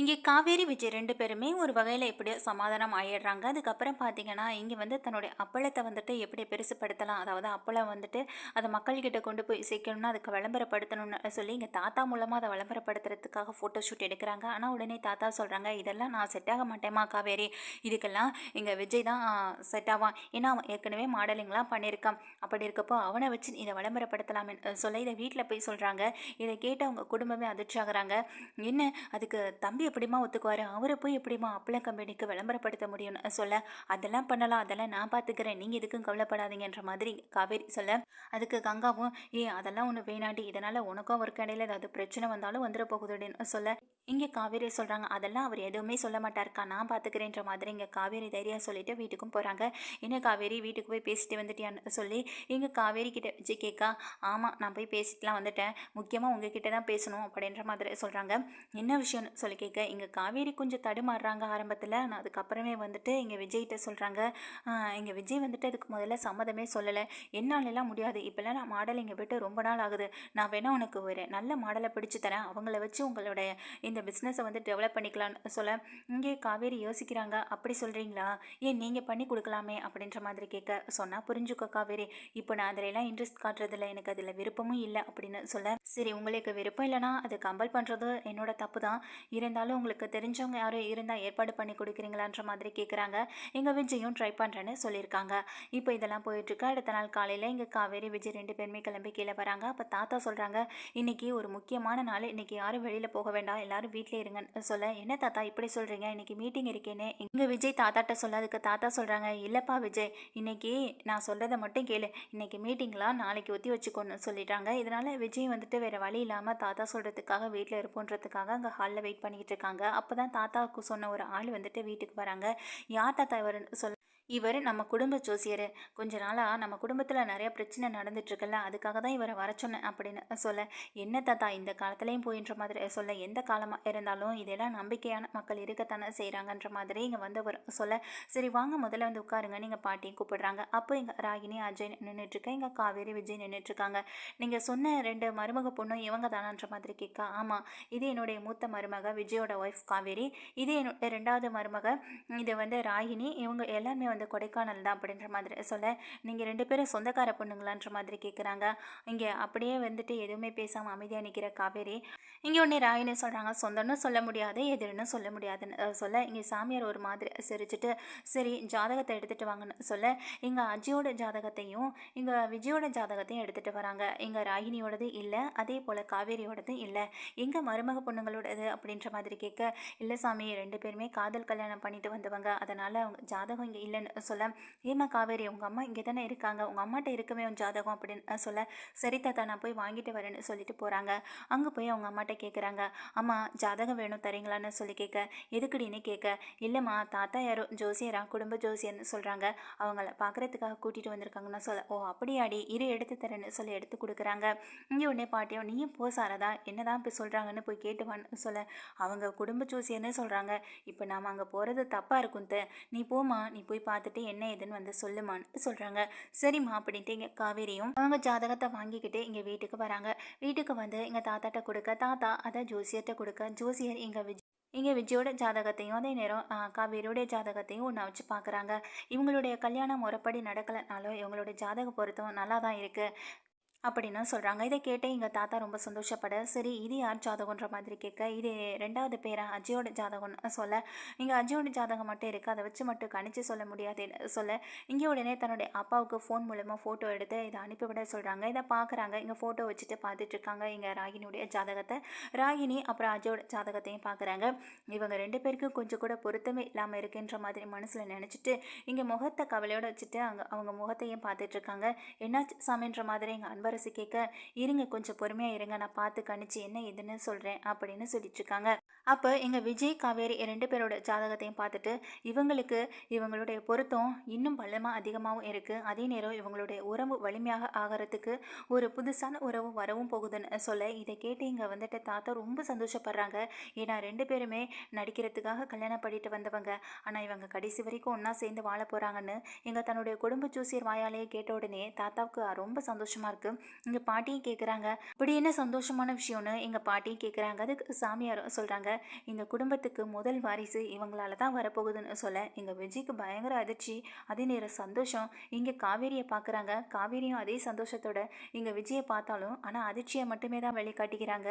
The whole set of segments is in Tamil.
இங்கே காவேரி விஜய் ரெண்டு பேருமே ஒரு வகையில் எப்படியோ சமாதானம் ஆயிடுறாங்க. அதுக்கப்புறம் பார்த்தீங்கன்னா இங்கே வந்து தன்னுடைய அப்பளத்தை வந்துட்டு எப்படி பெருசுப்படுத்தலாம்? அதாவது அப்பளம் வந்துட்டு அதை மக்கள்கிட்ட கொண்டு போய் சேர்க்கணும்னா அதுக்கு விளம்பரப்படுத்தணும்னு சொல்லி இங்கே தாத்தா மூலமாக அதை விளம்பரப்படுத்துறதுக்காக ஃபோட்டோ ஷூட் எடுக்கிறாங்க. ஆனால் உடனே தாத்தா சொல்கிறாங்க இதெல்லாம் நான் செட் ஆக மாட்டேமா காவேரி. இதுக்கெல்லாம் இங்கே விஜய் தான் செட் ஆவான். ஏன்னா அவன் ஏற்கனவே மாடலிங்லாம் பண்ணியிருக்கான். அப்படி இருக்கப்போ அவனை வச்சு இதை விளம்பரப்படுத்தலாமே. சொல்ல இதை வீட்டில் போய் சொல்கிறாங்க இதை கேட்டு அவங்க குடும்பமே அதிர்ச்சி ஆகுறாங்க என்ன அதுக்கு தம்பி எப்படிமா ஒத்துக்குவார்? அவரை போய் எப்படிமா அப்பள கம்பெனிக்கு விளம்பரப்படுத்த முடியும்னு சொல்ல அதெல்லாம் பண்ணலாம் அதெல்லாம் நான் பார்த்துக்கிறேன் நீங்கள் எதுக்கும் கவலைப்படாதீங்கன்ற மாதிரி காவேரி சொல்ல அதுக்கு கங்காவும் ஏ அதெல்லாம் ஒன்று வேணாண்டி. இதனால் உனக்கும் ஒரு கடையில் ஏதாவது பிரச்சனை வந்தாலும் வந்துட போகுதுன்னு சொல்ல இங்கே காவேரி சொல்கிறாங்க அதெல்லாம் அவர் எதுவுமே சொல்ல மாட்டாருக்கா. நான் பார்த்துக்கிறேன்ற மாதிரி இங்கே காவேரி தைரியம் சொல்லிட்டு வீட்டுக்கும் போகிறாங்க என்ன காவேரி வீட்டுக்கு போய் பேசிட்டு வந்துட்டியான்னு சொல்லி இங்கே காவேரி கிட்ட வச்சு கேட்கா ஆமாம் நான் போய் பேசிட்டுலாம் வந்துட்டேன். முக்கியமாக உங்ககிட்ட தான் பேசணும் அப்படின்ற மாதிரி சொல்கிறாங்க என்ன விஷயம்னு சொல்லி கேட்க இங்கே காவேரி கொஞ்சம் தடுமாறுறாங்க ஆரம்பத்தில். நான் அதுக்கப்புறமே வந்துட்டு இங்கே விஜய்கிட்ட சொல்கிறாங்க இங்கே விஜய் வந்துட்டு அதுக்கு முதல்ல சம்மதமே சொல்லலை. என்னாலெல்லாம் முடியாது. இப்போல்லாம் நான் மாடல் இங்கே விட்டு ரொம்ப நாள் ஆகுது. நான் வேணால் உனக்கு ஒரு நல்ல மாடலை பிடிச்சு தரேன். அவங்கள வச்சு உங்களுடைய இந்த பிஸ்னஸை வந்து டெவலப் பண்ணிக்கலாம்னு சொல்ல. இங்கே காவேரி யோசிக்கிறாங்க. அப்படி சொல்கிறீங்களா ஏன் நீங்கள் பண்ணி கொடுக்கலாமே? அப்படின்ற மாதிரி கேட்க. சொன்னால் புரிஞ்சுக்கோ காவேரி. இப்போ நான் அதிலெல்லாம் இன்ட்ரெஸ்ட் காட்டுறதில்ல. எனக்கு அதில் விருப்பமும் இல்லை. அப்படின்னு சொல்ல. சரி உங்களுக்கு விருப்பம் இல்லைனா அது கம்பல் பண்ணுறது என்னோட தப்பு தான் இருந்தால் இருந்தாலும் உங்களுக்கு தெரிஞ்சவங்க யாரும் இருந்தால் ஏற்பாடு பண்ணி கொடுக்குறீங்களான்ற மாதிரி கேட்குறாங்க எங்கள் விஜயும் ட்ரை பண்ணுறேன்னு சொல்லியிருக்காங்க இப்போ இதெல்லாம் போயிட்டுருக்கு. அடுத்த நாள் காலையில் இங்கே காவேரி விஜய் ரெண்டு பேருமே கிளம்பி கீழே வராங்க. அப்போ தாத்தா சொல்கிறாங்க இன்றைக்கி ஒரு முக்கியமான நாள். இன்றைக்கி யாரும் வெளியில் போக வேண்டாம். எல்லாரும் வீட்டிலே இருங்கன்னு சொல்ல என்ன தாத்தா இப்படி சொல்கிறீங்க இன்னைக்கு மீட்டிங் இருக்கேனே. இங்கே விஜய் தாத்தாட்ட சொல்ல அதுக்கு தாத்தா சொல்கிறாங்க இல்லைப்பா விஜய் இன்றைக்கி நான் சொல்கிறத மட்டும் கேளு. இன்னைக்கு மீட்டிங்லாம் நாளைக்கு ஒத்தி வச்சுக்கோன்னு சொல்லிட்டாங்க. இதனால் விஜய் வந்துட்டு வேறு வழி இல்லாமல் தாத்தா சொல்கிறதுக்காக வீட்டில் இருப்போன்றதுக்காக அங்கே ஹாலில் வெயிட் பண்ணிக்கிட்டு இருக்காங்க. அப்போ தான் தாத்தாவுக்கு சொன்ன ஒரு ஆள் வந்துட்டு வீட்டுக்கு வராங்க. யார் தாத்தா இவருன்னு சொல்ல இவர் நம்ம குடும்ப ஜோசியர். கொஞ்ச நாளாக நம்ம குடும்பத்தில் நிறைய பிரச்சனை நடந்துட்டுருக்குல்ல அதுக்காக தான் இவரை வர சொன்னேன் அப்படின்னு சொல்ல என்ன தாத்தா இந்த காலத்துலேயும் போயின்ற மாதிரி சொல்ல எந்த காலமாக இருந்தாலும் இதெல்லாம் நம்பிக்கையான மக்கள் இருக்கத்தானே செய்கிறாங்கன்ற மாதிரி இங்கே வந்தவர் சொல்ல சரி வாங்க முதல்ல வந்து உட்காருங்க. நீங்கள் பாட்டியும் கூப்பிடுறாங்க. அப்போ இங்கே ராகினி அஜய் நின்றுட்டுருக்கேன் இங்கே காவேரி விஜய் நின்றுட்டுருக்காங்க நீங்கள் சொன்ன ரெண்டு மருமக பொண்ணும் இவங்க தானான்ற மாதிரி கேட்க ஆமாம் இது என்னுடைய மூத்த மருமக விஜயோட ஒய்ஃப் காவேரி. இது என்னோட ரெண்டாவது மருமக இது வந்து ராகினி. இவங்க எல்லாருமே வந்து கொடைக்கானல் தான் அப்படின்ற மாதிரி சொல்ல நீங்கள் ரெண்டு பேரும் சொந்தக்கார பொண்ணுங்களான்ற மாதிரி கேட்குறாங்க இங்கே அப்படியே வந்துட்டு எதுவுமே பேசாமல் அமைதியாக நிற்கிற காவேரி. இங்கே ஒன்று ராயினு சொல்கிறாங்க சொந்தம்னு சொல்ல முடியாது எதிர்னு சொல்ல முடியாதுன்னு சொல்ல. இங்கே சாமியார் ஒரு மாதிரி சிரிச்சிட்டு சரி ஜாதகத்தை எடுத்துகிட்டு வாங்கன்னு சொல்ல. இங்கே அஜியோட ஜாதகத்தையும் இங்கே விஜயோட ஜாதகத்தையும் எடுத்துகிட்டு வராங்க. இங்கே ராகினியோடது இல்லை அதே போல் காவேரியோடது இல்லை. எங்கள் மருமக பொண்ணுங்களோடது அப்படின்ற மாதிரி கேட்க இல்லை சாமி ரெண்டு பேருமே காதல் கல்யாணம் பண்ணிட்டு வந்தவங்க அதனால் அவங்க ஜாதகம் இங்கே அப்படின்னு சொல்ல ஏமா காவேரி உங்கள் அம்மா இங்கே தானே இருக்காங்க. உங்கள் அம்மாட்ட இருக்கவே உன் ஜாதகம் அப்படின்னு சொல்ல சரி தாத்தா நான் போய் வாங்கிட்டு வரேன்னு சொல்லிட்டு போகிறாங்க அங்கே போய் அவங்க அம்மாட்ட கேட்குறாங்க அம்மா ஜாதகம் வேணும் தரீங்களான்னு சொல்லி கேட்க எதுக்குடின்னு கேட்க இல்லைம்மா தாத்தா யாரோ ஜோசியரா குடும்ப ஜோசியர்னு சொல்கிறாங்க அவங்கள பார்க்குறதுக்காக கூட்டிகிட்டு வந்திருக்காங்கன்னு சொல்ல ஓ அப்படியாடி. இரு எடுத்து தரேன்னு சொல்லி எடுத்து கொடுக்குறாங்க. இங்கே உடனே பாட்டியோ நீயும் போ சாரதா. என்னதான் இப்போ சொல்கிறாங்கன்னு போய் கேட்டுவான்னு சொல்ல அவங்க குடும்ப ஜோசியர்னு சொல்கிறாங்க இப்போ நாம் அங்கே போகிறது தப்பாக இருக்கும் நீ போமா நீ போய் பார்த்துட்டு என்ன ஏதுன்னு வந்து சொல்லுமான்னு சொல்கிறாங்க சரிம்மா அப்படின்ட்டு இங்கே காவேரியும் அவங்க ஜாதகத்தை வாங்கிக்கிட்டு இங்கே வீட்டுக்கு வராங்க. வீட்டுக்கு வந்து எங்கள் தாத்தாட்ட கொடுக்க தாத்தா அதை ஜோசியர்கிட்ட கொடுக்க ஜோசியர் இங்கே விஜய் இங்கே விஜயோட ஜாதகத்தையும் அதே நேரம் காவேரியோடைய ஜாதகத்தையும் ஒன்றா வச்சு பார்க்குறாங்க இவங்களுடைய கல்யாணம் முறைப்படி நடக்கலைனாலும் இவங்களுடைய ஜாதக பொருத்தம் நல்லா தான் இருக்குது அப்படின்னு சொல்கிறாங்க இதை கேட்டு எங்கள் தாத்தா ரொம்ப சந்தோஷப்பட. சரி இது யார் ஜாதகன்ற மாதிரி கேட்க இது ரெண்டாவது பேரா அஜயோட ஜாதகம்னு சொல்ல. இங்கே அஜயோட ஜாதகம் மட்டும் இருக்குது அதை வச்சு மட்டும் கணிச்சு சொல்ல முடியாது சொல்ல. இங்கே உடனே தன்னுடைய அப்பாவுக்கு ஃபோன் மூலமாக ஃபோட்டோ எடுத்து இதை அனுப்பிவிட சொல்கிறாங்க இதை பார்க்குறாங்க இங்கே ஃபோட்டோ வச்சுட்டு பார்த்துட்டு இருக்காங்க இங்கே ராகினியுடைய ஜாதகத்தை. ராகினி அப்புறம் அஜயோட ஜாதகத்தையும் பார்க்குறாங்க இவங்க ரெண்டு பேருக்கும் கொஞ்சம் கூட பொருத்தமே இல்லாமல் இருக்குன்ற மாதிரி மனசில் நினச்சிட்டு இங்கே முகத்தை கவலையோடு வச்சுட்டு அங்கே அவங்க முகத்தையும் பார்த்துட்டு இருக்காங்க. என்னாச்சு சாமின்ற மாதிரி எங்கள் அன்பர் இளவரசி கேட்க இருங்க கொஞ்சம் பொறுமையாக இருங்க. நான் பார்த்து கணிச்சு என்ன ஏதுன்னு சொல்கிறேன் அப்படின்னு சொல்லிட்டு இருக்காங்க. அப்போ எங்கள் விஜய் காவேரி ரெண்டு பேரோட ஜாதகத்தையும் பார்த்துட்டு இவங்களுக்கு இவங்களுடைய பொருத்தம் இன்னும் பலமாக அதிகமாகவும் இருக்குது அதே நேரம் இவங்களுடைய உறவு வலிமையாக ஆகிறதுக்கு ஒரு புதுசான உறவு வரவும் போகுதுன்னு சொல்ல இதை கேட்டு இங்கே வந்துட்டு தாத்தா ரொம்ப சந்தோஷப்படுறாங்க. ஏன்னா ரெண்டு பேருமே நடிக்கிறதுக்காக கல்யாணம் பண்ணிட்டு வந்தவங்க. ஆனால் இவங்க கடைசி வரைக்கும் ஒன்றா சேர்ந்து வாழ போகிறாங்கன்னு எங்கள் தன்னுடைய குடும்ப ஜோசியர் வாயாலேயே கேட்ட உடனே தாத்தாவுக்கு ரொம்ப சந்தோஷமாக இருக்குது இங்கே பாட்டியும் கேட்குறாங்க இப்படி என்ன சந்தோஷமான விஷயம்னு? எங்கள் பாட்டியும் கேட்குறாங்க அதுக்கு சாமியார் சொல்கிறாங்க இந்த குடும்பத்துக்கு முதல் வாரிசு இவங்களால தான் வரப்போகுதுன்னு சொல்ல எங்கள் விஜய்க்கு பயங்கர அதிர்ச்சி அதே நேரம் சந்தோஷம். இங்கே காவேரியை பார்க்குறாங்க காவேரியும் அதே சந்தோஷத்தோட இங்கே விஜயை பார்த்தாலும் ஆனால் அதிர்ச்சியை மட்டுமே தான் வெளிக்காட்டிக்கிறாங்க.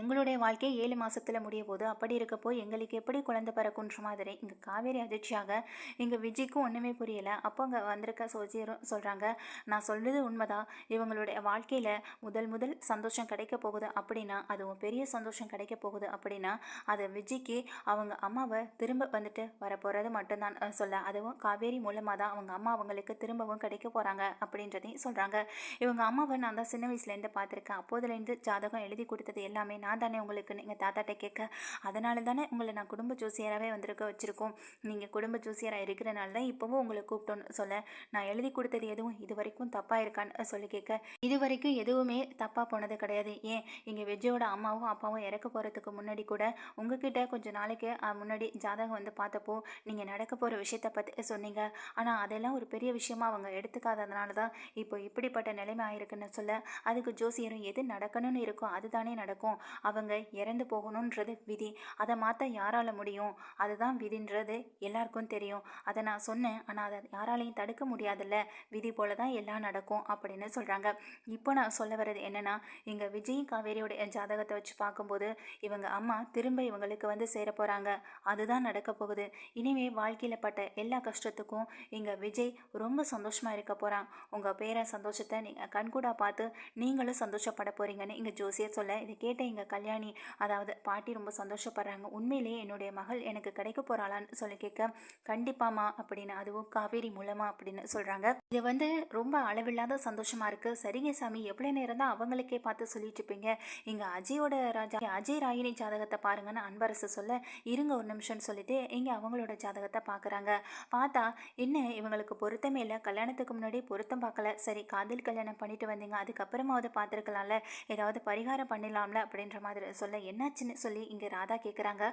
எங்களுடைய வாழ்க்கை ஏழு மாதத்தில் முடிய போது அப்படி இருக்கப்போ எங்களுக்கு எப்படி குழந்தை பிறக்குன்ற மாதிரி இங்கே காவேரி அதிர்ச்சியாக இங்கே விஜய்க்கும் ஒன்றுமே புரியல. அப்போ அங்கே வந்திருக்க சோஜியரும் சொல்கிறாங்க நான் சொல்கிறது உண்மைதான். இவங்களுடைய வாழ்க்கையில் முதல் முதல் சந்தோஷம் கிடைக்க போகுது அப்படின்னா அதுவும் பெரிய சந்தோஷம் கிடைக்க போகுது அப்படின்னா அது விஜய்க்கு அவங்க அம்மாவை திரும்ப வந்துட்டு வரப்போகிறது மட்டும்தான் சொல்ல. அதுவும் காவேரி மூலமாக தான் அவங்க அம்மா அவங்களுக்கு திரும்பவும் கிடைக்க போகிறாங்க அப்படின்றதையும் சொல்கிறாங்க இவங்க அம்மாவை நான் தான் சின்ன வயசுலேருந்து பார்த்துருக்கேன். அப்போதுலேருந்து ஜாதகம் எழுதி கொடுத்தது எல்லாமே நான் தானே உங்களுக்கு நீங்கள் தாத்தாட்ட கேட்க. அதனால தானே உங்களை நான் குடும்ப ஜோசியராகவே வந்திருக்க வச்சுருக்கோம். நீங்கள் குடும்ப ஜோசியராக இருக்கிறனால தான் இப்போவும் உங்களை கூப்பிட்டோன்னு சொல்ல. நான் எழுதி கொடுத்தது எதுவும் இது வரைக்கும் தப்பாக இருக்கான்னு சொல்லி கேட்க. இது வரைக்கும் எதுவுமே தப்பாக போனது கிடையாது. ஏன்? இங்கே விஜயோட அம்மாவும் அப்பாவும் இறக்க போகிறதுக்கு முன்னாடி கூட உங்ககிட்ட கொஞ்சம் நாளைக்கு முன்னாடி ஜாதகம் வந்து பார்த்தப்போ நீங்கள் நடக்க போகிற விஷயத்தை பற்றி சொன்னீங்க. ஆனால் அதெல்லாம் ஒரு பெரிய விஷயமா அவங்க எடுத்துக்காததுனால தான் இப்போ இப்படிப்பட்ட நிலைமை ஆயிருக்குன்னு சொல்ல அதுக்கு ஜோசியரும் எது நடக்கணும்னு இருக்கோ அதுதானே நடக்கும். அவங்க இறந்து போகணுன்றது விதி. அதை மாற்ற யாரால முடியும்? அதுதான் விதின்றது எல்லாருக்கும் தெரியும். அதை நான் சொன்னேன். ஆனால் அதை யாராலையும் தடுக்க முடியாதுல்ல. விதி போல தான் எல்லாம் நடக்கும் அப்படின்னு சொல்கிறாங்க இப்போ நான் சொல்ல வர்றது என்னன்னா இங்கே விஜய் காவேரியோட ஜாதகத்தை வச்சு பார்க்கும்போது இவங்க அம்மா திரும்ப இவங்களுக்கு வந்து சேர போகிறாங்க அதுதான் நடக்க போகுது. இனிமே வாழ்க்கையில் பட்ட எல்லா கஷ்டத்துக்கும் இங்கே விஜய் ரொம்ப சந்தோஷமாக இருக்க போகிறான் உங்கள் பேர சந்தோஷத்தை நீங்கள் கண்கூடா பார்த்து நீங்களும் சந்தோஷப்பட போகிறீங்கன்னு இங்கே ஜோசியர் சொல்ல இதை கேட்ட எங்கள் கல்யாணி அதாவது பாட்டி ரொம்ப சந்தோஷப்படுறாங்க. உண்மையிலேயே என்னுடைய மகள் எனக்கு கிடைக்க போகிறாளான்னு சொல்லி கேட்க கண்டிப்பாமா அப்படின்னு அதுவும் காவேரி மூலமா அப்படின்னு சொல்கிறாங்க இது வந்து ரொம்ப அளவில்லாத சந்தோஷமாக இருக்கு. சரிங்க சாமி எவ்வளோ நேரம் தான் அவங்களுக்கே பார்த்து சொல்லிட்டு இருப்பீங்க. இங்கே அஜயோட ராஜா அஜய் ராயினி ஜாதகத்தை பாருங்கன்னு அன்பரசு சொல்ல இருங்க ஒரு நிமிஷம்னு சொல்லிட்டு இங்கே அவங்களோட ஜாதகத்தை பார்க்குறாங்க பார்த்தா என்ன இவங்களுக்கு பொருத்தமே இல்லை. கல்யாணத்துக்கு முன்னாடி பொருத்தம் பார்க்கல சரி காதல் கல்யாணம் பண்ணிட்டு வந்தீங்க. அதுக்கப்புறமாவது பார்த்துருக்கலாம்ல ஏதாவது பரிகாரம் பண்ணிடலாம்ல அப்படின்ற மாதிரி சொல்ல என்னாச்சுன்னு சொல்லி இங்கே ராதா கேட்குறாங்க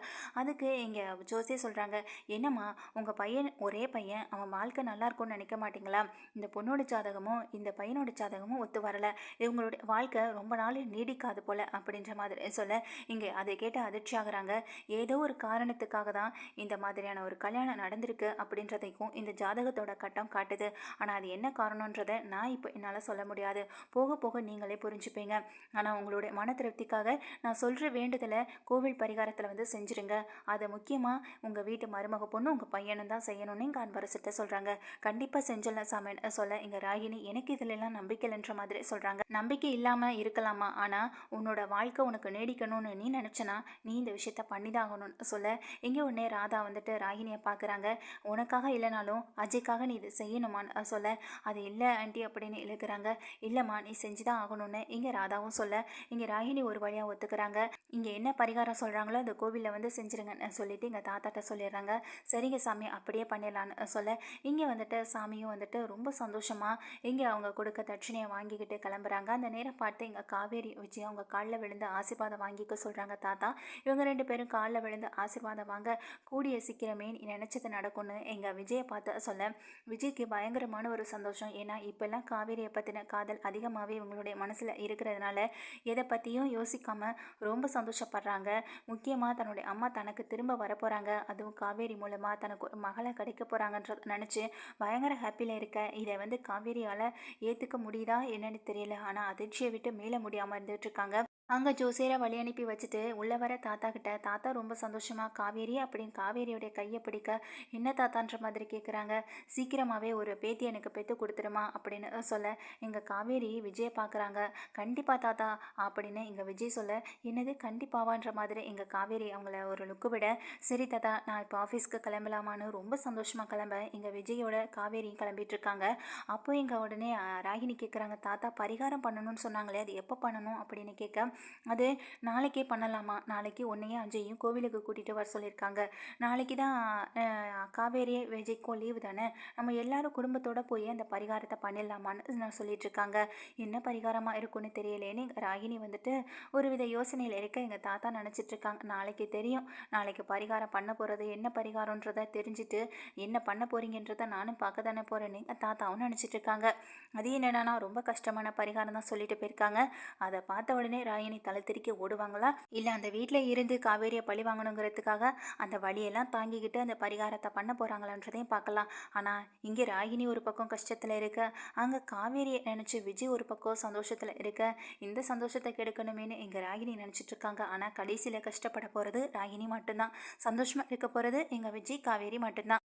அதுக்கு இங்கே ஜோசியே சொல்கிறாங்க என்னம்மா உங்கள் பையன் ஒரே பையன். அவன் வாழ்க்கை நல்லா இருக்கும்னு நினைக்க மாட்டீங்களா? இந்த பொண்ணோட ஜாதகமும் இந்த பையனோட ஜாதகமும் ஒத்து வரலை. இவங்களுடைய வாழ்க்கை ரொம்ப நாள் நீடிக்காது போல. அப்படின்ற மாதிரி சொல்ல இங்கே அதை கேட்ட அதிர்ச்சியாக ஆகிறாங்க ஏதோ ஒரு காரணத்துக்காக தான் இந்த மாதிரியான ஒரு கல்யாணம் நடந்திருக்கு அப்படின்றதையும் இந்த ஜாதகத்தோட கட்டம் காட்டுது. ஆனால் அது என்ன காரணன்றதை நான் இப்போ என்னால் சொல்ல முடியாது. போக போக நீங்களே புரிஞ்சுப்பீங்க. ஆனால் உங்களுடைய மன திருப்திக்காக நான் சொல்கிற வேண்டுதலை கோவில் பரிகாரத்தில் வந்து செஞ்சுருங்க. அதை முக்கியமாக உங்கள் வீட்டு மருமக பொண்ணு உங்கள் பையனும் தான் செய்யணும்னு இங்கே அன்பரசிட்ட சொல்கிறாங்க கண்டிப்பாக செஞ்சிடலாம் சாமி சொல்ல இங்கே ராகினி எனக்கு இதிலெல்லாம் நம்பிக்கை இல்லைன்ற மாதிரி சொல்கிறாங்க நம்பிக்கை இல்லாமல் இருக்கலாமா? ஆனால் உன்னோட வாழ்க்கை உனக்கு நீடிக்கணும்னு நீ நினச்சனா நீ இந்த விஷயத்த பண்ணிதாகணும்னு சொல்ல இங்கே உடனே ராதா வந்துட்டு ராகினியை பார்க்குறாங்க? உனக்காக இல்லைனாலும் அஜய்க்காக நீ இது செய்யணுமான்னு சொல்ல அது இல்லை ஆண்டி அப்படின்னு இழுக்கிறாங்க. இல்லைம்மா நீ செஞ்சு தான் ஆகணும்னு இங்கே ராதாவும் சொல்ல இங்கே ராகினி ஒரு வழியாக ஒத்துக்கிறாங்க. இங்கே என்ன பரிகாரம் சொல்கிறாங்களோ அந்த கோவிலில் வந்து செஞ்சுருங்கன்னு சொல்லிட்டு எங்கள் தாத்தாட்ட சொல்லிடுறாங்க. சரிங்க சாமி அப்படியே பண்ணிடலான்னு சொல்ல இங்கே வந்துட்டு சாமியும் வந்துட்டு ரொம்ப சந்தோஷமாக இங்கே அவங்க கொடுக்க தட்சணையை வாங்கிக்கிட்டு கிளம்புறாங்க. அந்த நேரம் பார்த்து இங்கே காவேரி விஜய் அவங்க காலில் விழுந்து ஆசீர்வாதம் வாங்கிக்க சொல்கிறாங்க தாத்தா. இவங்க ரெண்டு பேரும் காலில் விழுந்து ஆசீர்வாதம் வாங்க கூடிய சீக்கிரமே நினச்சது நடக்கும்னு எங்கள் விஜயை பார்த்து சொல்ல. விஜய்க்கு பயங்கரமான ஒரு சந்தோஷம். ஏன்னா இப்போல்லாம் காவேரியை பற்றின காதல் அதிகமாகவே இவங்களுடைய மனசில் இருக்கிறதுனால எதை பற்றியும் யோசிக்காமல் ரொம்ப சந்தோஷப்படுறாங்க. முக்கியமாக தன்னுடைய அம்மா தனக்கு திரும்ப வரப்போகிறாங்க அதுவும் காவேரி மூலமாக தனக்கு ஒரு மகளை கிடைக்க போகிறாங்கன்றத நினச்சி பயங்கர ஹாப்பியில் இருக்க. இதை வந்து காவேரியால் ஏற்றுக்க முடியுதா என்னன்னு தெரியல. ஆனால் அதிர்ச்சியை விட்டு மேலே முடியாமல் இருந்துட்டு இருக்காங்க. அங்கே ஜோசியரை வழி அனுப்பி வச்சுட்டு உள்ளே வர தாத்தா கிட்ட தாத்தா ரொம்ப சந்தோஷமா காவேரி அப்படின்னு காவேரியோடைய கையை பிடிக்க என்ன தாத்தான்ற மாதிரி கேட்குறாங்க சீக்கிரமாகவே ஒரு பேத்தி எனக்கு பெற்று கொடுத்துருமா அப்படின்னு சொல்ல எங்கள் காவேரி விஜயை பார்க்குறாங்க கண்டிப்பாக தாத்தா அப்படின்னு எங்கள் விஜய் சொல்ல என்னது கண்டிப்பாவான்ற மாதிரி எங்கள் காவேரி அவங்கள ஒரு லுக்கு விட சரி தாத்தா நான் இப்போ ஆஃபீஸ்க்கு கிளம்பலாமான்னு ரொம்ப சந்தோஷமாக கிளம்ப எங்கள் விஜயோட காவேரியும் கிளம்பிட்டு இருக்காங்க. அப்போ எங்கள் உடனே ராகினி கேட்குறாங்க தாத்தா பரிகாரம் பண்ணணும்னு சொன்னாங்களே அது எப்போ பண்ணணும்? அப்படின்னு கேட்க அது நாளைக்கே பண்ணலாமா? நாளைக்கு உன்னையும் அஞ்சையும் கோவிலுக்கு கூட்டிகிட்டு வர சொல்லியிருக்காங்க. நாளைக்கு தான் அஹ், காவேரி விஜய்க்கும் லீவு தானே? நம்ம எல்லாரும் குடும்பத்தோட போய் அந்த பரிகாரத்தை பண்ணிடலாமான்னு நான் சொல்லிட்டு இருக்காங்க என்ன பரிகாரமாக இருக்கும்னு தெரியலேன்னு எங்கள் ராகினி வந்துட்டு ஒரு வித யோசனையில் இருக்க எங்கள் தாத்தா நினச்சிட்ருக்காங்க. நாளைக்கு தெரியும். நாளைக்கு பரிகாரம் பண்ண போகிறது என்ன பரிகாரன்றதை தெரிஞ்சுட்டு என்ன பண்ண போகிறீங்கன்றதை நானும் பார்க்க தானே போகிறேன்னு எங்கள் தாத்தாவும் நினச்சிட்ருக்காங்க. அது என்னென்னா ரொம்ப கஷ்டமான பரிகாரம் தான் சொல்லிட்டு போயிருக்காங்க. அதை பார்த்த உடனே ராகி ராகினி தலை திருக்கி ஓடுவாங்களா? இல்லை அந்த வீட்டில் இருந்து காவேரியை பழி வாங்கணுங்கிறதுக்காக அந்த வழியெல்லாம் தாங்கிக்கிட்டு அந்த பரிகாரத்தை பண்ண போகிறாங்களான்றதையும் பார்க்கலாம். ஆனால் இங்கே ராகினி ஒரு பக்கம் கஷ்டத்தில் இருக்க அங்கே காவேரியை நினச்சி விஜய் ஒரு பக்கம் சந்தோஷத்தில் இருக்க இந்த சந்தோஷத்தை கெடுக்கணுமேனு இங்கே ராகினி நினச்சிட்டு இருக்காங்க. ஆனால் கடைசியில் கஷ்டப்பட போகிறது ராகினி மட்டும்தான். சந்தோஷமாக இருக்க போகிறது எங்கள் விஜய் காவேரி மட்டும்தான்.